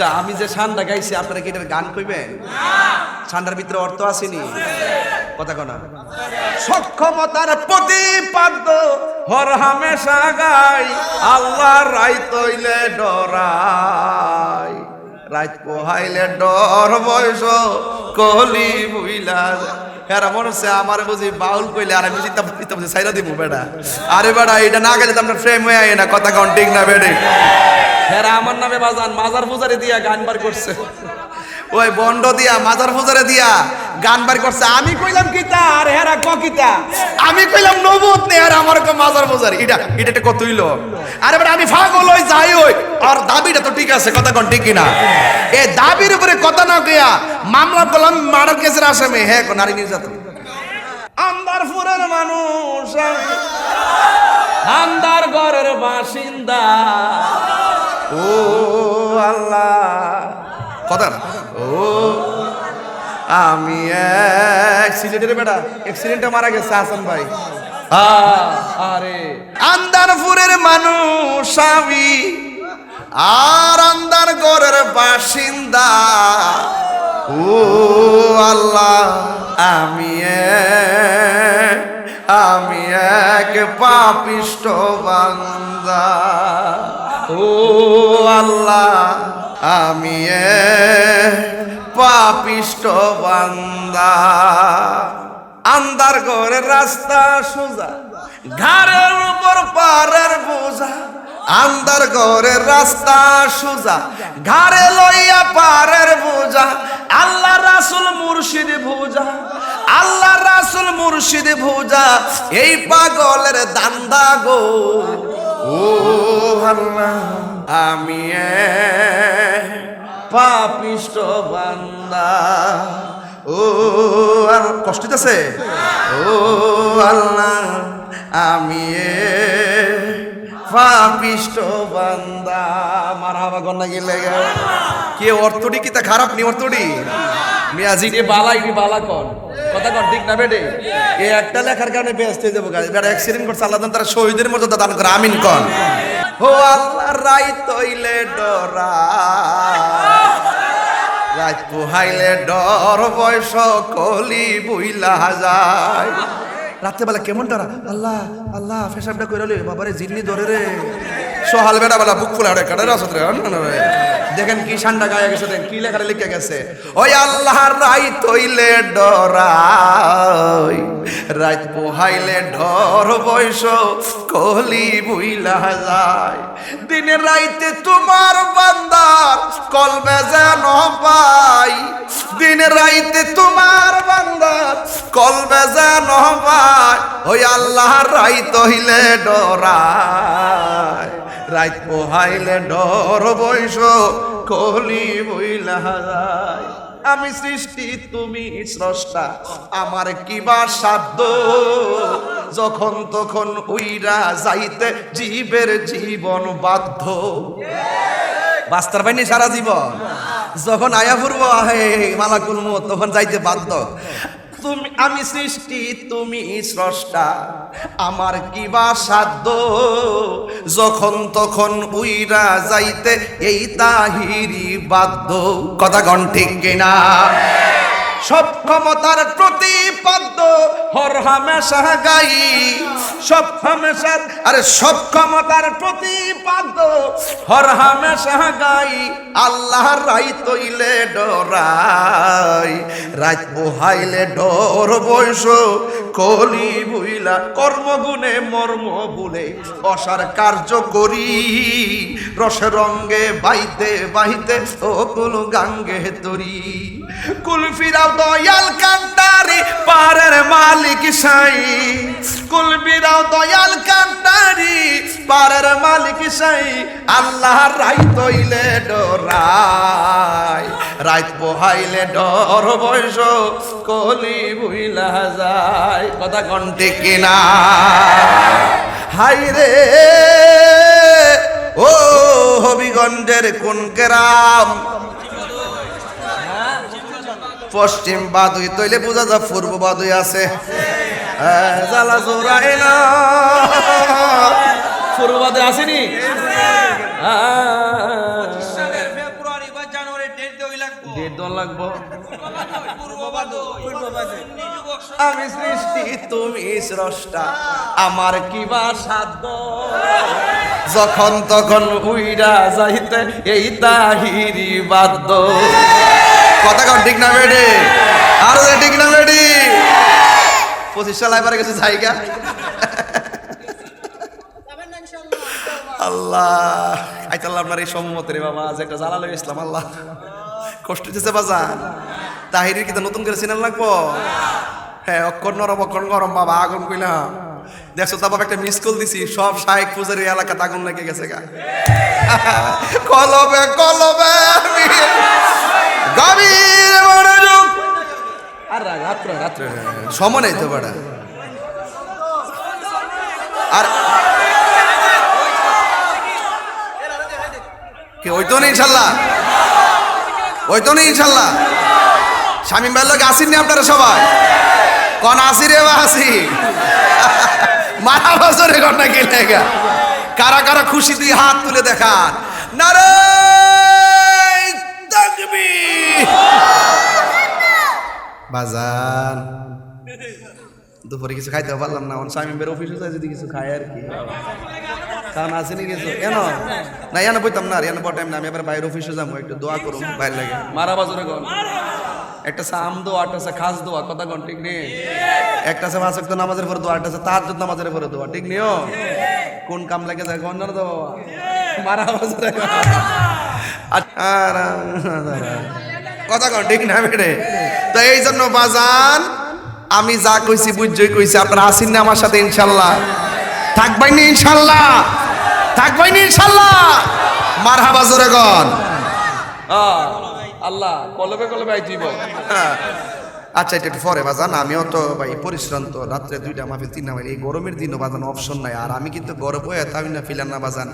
আচ্ছা আমি যে সান্ডা গাইছি, আপনারা কি এটার গান কইবেন? সান্ডার ভিতরে অর্থ আসেনি? কথা কনা সক্ষমতার প্রতিপাদ্য হর হামেশা গাই আল্লাহ রাই তৈলে ডরাই। রাত পোহাইলে ডর বয়স, কলি বুইলা হেরা মনে হচ্ছে আমার বুঝি বাউল কইলে আর আমি বুঝি সাইরা দিব বেটা। আরে বেটা এটা না গেলে তো আমরা ফ্রেম হয়ে আই না, কথা কন, ঠিক না বেড়ে হেরা আমার নামে বাজান, মাজার পূজারে দিয়া গান বার করছে। ওই বন্ড দিয়া, মাজার পূজারে দিয়া গান বার করছে। আমি কইলাম কিতা আর হেরা ক কিতা আমি কইলাম, নবুত নে আর আমার কো মাজার পূজার। এটা এটা কত হইল? আরে, বেটা আমি পাগল হই, যাই হই। আর দাবিটা তো ঠিক আছে, কথা কোন, ঠিক কিনা? এই দাবির উপরে কথা না কইয়া মামলা করলাম মার্ডার কেসের আসামি। হ্যাঁ নারী নির্যাতন। আন্দারপুরের মানুষ আমি। আন্দার ঘরের বাসিন্দা। ও আল্লাহ। কথা ও, আমি অ্যাক্সিডেন্টের বেটা অ্যাক্সিডেন্টে মারা গেছে হাসান ভাই। আরে। আন্দারপুরের মানুষ আমি, আর আন্দার ঘরের বাসিন্দা। ও আল্লাহ, আমি এক আমি এক পাপিষ্ট বান্দা। ও আল্লাহ, আমি এক পাপিষ্ট বান্দা। আন্দার ঘরের রাস্তা সোজা, ঘাড়ের উপর পারের বোঝা। আন্দার ঘরের রাস্তা সোজা, ঘাড়ে লইয়া পারের বোঝা। আল্লাহ রাসুল মুর্শিদ ভুজা আল্লাহ রাসুল মুর্শিদ ভুজা এই পাগলের দান্দা গো। আল্লাহ আমি পাপিষ্ট বান্দা। ও আর কষ্ট আছে ও আল্লাহ, আমি পাপিষ্ট বান্দা। মারহাবা গন্না গেলে। কে অর্থটি কি তা খারাপ নি অর্থটি? মিয়াজি রে বালা ইনি বালা কন। কথা কন ঠিক না বেডে এই একটা লেখার কারণে বেটা আল্লাহ তারা ডরা। রাত পোহাইলে ডর, বয়স কলি বুইলা যায়। রাত্রেবেলা কেমন ডরা? আল্লাহ আল্লাহ, ফেসাবটা করে বাবারে, জিন্নি ধরে রে। সহাল বেটা বেলা বুক ফুলা কাটারে আসত রে। দেখেন কি ঠান্ডা গায়ে গেছে, দেখেন কি লেখারে লিখে গেছে। ওই আল্লাহ রাই তৈলে ডরাই রাত পোহাইলে ডর বয়স কলি বুইলা যায়। দিনের রাইতে তোমার বান্দার কলবে যেন পাই, দিনের রাইতে তোমার বান্দার কলবে যেন পাই, ওই আল্লাহ রাইত হইলে ডরায় রাইত পোহাইলে ডর বৈশ, কলি বইলা যায় আমি সৃষ্টি, তুমি স্রষ্টা, আমার কিবা সাধ্য। যখন তখন উইরা যাইতে জীবের জীবন বাধ্য। বাস্তার পাইনি সারা জীবন। যখন আয়া পূর্ব আহে, মালাকুল তখন যাইতে বাধ্য। তুমি আমি সৃষ্টি, তুমি স্রষ্টা। আমার কিবা সাধ্য? যখন তখন উইরা যাইতে এই তাহিরি বাধ্য। কথা গণ কিনা? সব ক্ষমতার প্রতিপাদ্য হর হামেশা গাই, সব হামেশার আরে সব ক্ষমতার প্রতিপাদ্য হর হামেশা গাই, আল্লাহর রাই তৈলে ডরাই, রাত পোহাইলে ডর বয়স কলি বুইলা কর্মগুণে মর্ম বুলে অসার কার্য করি, রসে রঙ্গে বাইতে বাইতে ও কুল গাঙ্গে তরি কুল ফিরাও দয়াল কান্তারি পারের মালিক সাই। কুল ফিরাও দয়াল কান্তারি পারের মালিক সাই। আল্লাহ রাই তৈলে ডরাই রাত পোহাইলে ডর বয়স, কলি বুইলা যায়। কথা কণ্ঠে কিনা? হাই রে, ও হবিগঞ্জের কোন গ্রাম? পশ্চিম বাদুই তৈলে বোঝা যা পূর্ব বাদুই আছে। জ্বালা জোড়াই না পূর্ব বাদুই আসেনি? আমি সৃষ্টি, তুমি স্রষ্টা, আমার কি বা সাধ্য? যখন তখন উইরা যাইতে, এই তাহিরি বাদ্য। কথা কন, ঠিক না বেডি আরও ঠিক না বেডি পঁচিশ সাল এবারে গেছে জায়গা। আল্লাহ আইতাল্লাহ আপনার এই সম্মত রে বাবা আজ একটা জ্বালালো ইসলাম আল্লাহ। কষ্ট দিতেছে বাজান। তাহিরির কি নতুন করে সিনেমা লাগবো? হ্যাঁ অক্ষর নরম, অক্ষর গরম, বাবা, আগুন কইলাম দেখছ, তা বাবা একটা মিস কল দিছি, সব শাহেক পূজারি এলাকাতে আগুন লেগে গেছে গা। কলবে কলবে গভীর মনোযোগ। আর রাত্রে রাত্রে। তো আর কি ওই তো নেই ইনশাল্লাহ। ওই তো নেই ইনশাল্লাহ। স্বামী ভাইয়ের লোক আসেননি আপনারা সবাই? কন আসি রে বা আসি? মারা বছরে ঘটনা কি লেগা? কারা কারা খুশি দিয়ে হাত তুলে দেখান। নারে বাজান। দুপুরে কিছু খাইতে পারলাম না আমার স্বামী বের অফিসে যায় যদি কিছু খায় আর কি। কারণ আসেনি কিছু? কেন না এনে বইতাম না আর এনে বটাইম না আমি এবার বাইরে অফিসে যাব একটু দোয়া করুন বাইরে লাগে। মারা বাজারে গন। একটা আছে আম দোয়া একটা খাস দোয়া কথা কন ঠিক নেই? একটা আছে মাসক তো নামাজের পরে দোয়া একটা আছে তাহার নামাজের পরে দোয়া ঠিক নেই কোন কাম লাগে যায় কোন জানো তো বাবা? মারা বাজারে গন। কথা কন ঠিক না বেড়ে? তো এই জন্য বাজান আমি যা কইছি বুঝছই কইছি আপনারা আসেন না আমার সাথে ইনশাল্লাহ। থাকবাই নি ইনশাল্লাহ। থাকবাই নি ইনশাল্লাহ। মারহাবা জোরে গন আল্লাহ কলবে কলবে আই দিব আচ্ছা এটা একটু পরে বাজান। আমিও তো ভাই পরিশ্রান্ত রাত্রে দুইটা মাহফিল তিনটা মাইল এই গরমের দিনও বাজানো অপশন নাই। আর আমি কিন্তু গরম হয়ে আমি না ফিলান না বাজান।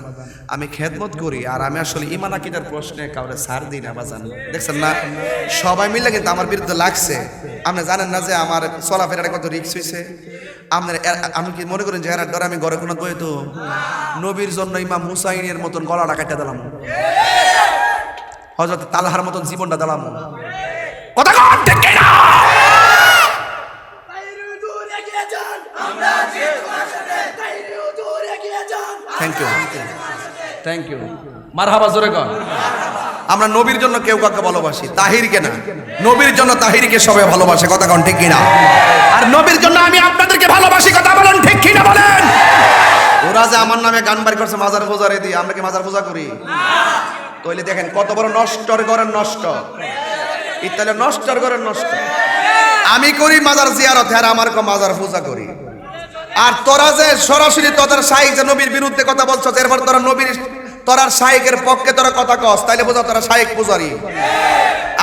আমি খেদমত করি। আর আমি আসলে ইমান আকিদার প্রশ্নে কাউরে সার দিই না বাজান। দেখছেন না? সবাই মিলে কিন্তু আমার বিরুদ্ধে লাগছে। আপনি জানেন না যে আমার চলাফেরাটা কত রিক্স হয়েছে আপনার আমি কি মনে করেন যে এর ডর আমি ঘরে কোনো তো? নবীর জন্য ইমাম হুসাইনের মতন গলাটা কাটা দিলাম। হজরত তালহার মতন জীবনটা দিলাম। কথা কন ঠিক কি না? থ্যাংক ইউ থ্যাংক ইউ মারহাবা জোরে কর আমরা নবীর জন্য কেউ কাউকে ভালোবাসি তাহিরকে না। নবীর জন্য তাহিরকে সবাই ভালোবাসে কথা কন ঠিক কিনা? আর নবীর জন্য আমি আপনাদেরকে ভালোবাসি কথা বলেন ঠিক কিনা বলেন? ওরা যে আমার নামে গান বাড়ি করছে মাজার পূজারে দিয়ে আমরা কি মাজার পূজা করি? তইলে দেখেন কত বড় নষ্টর ঘরের নষ্ট। ইত্যাদি নষ্টর ঘরের নষ্ট। আমি করি মাজার জিয়ারত হ্যাঁ আমার কো মাজার পূজা করি। আর তোরা যে সরাসরি তোদের শাহিক যে নবীর বিরুদ্ধে কথা বলছো এরপর তোরা নবীর, তোরার শাহিকের পক্ষে তোরা কথা কস, তাইলে বোঝা তোরা শাহিক পূজারি।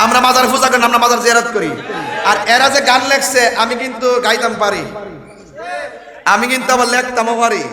আমরা মাজার পূজা করি আমরা মাজার জেরাত করি। আর এরা যে গান লেখছে, আমি কিন্তু গাইতাম পারি। আমি কিন্তু আবার লেখতামও পারি।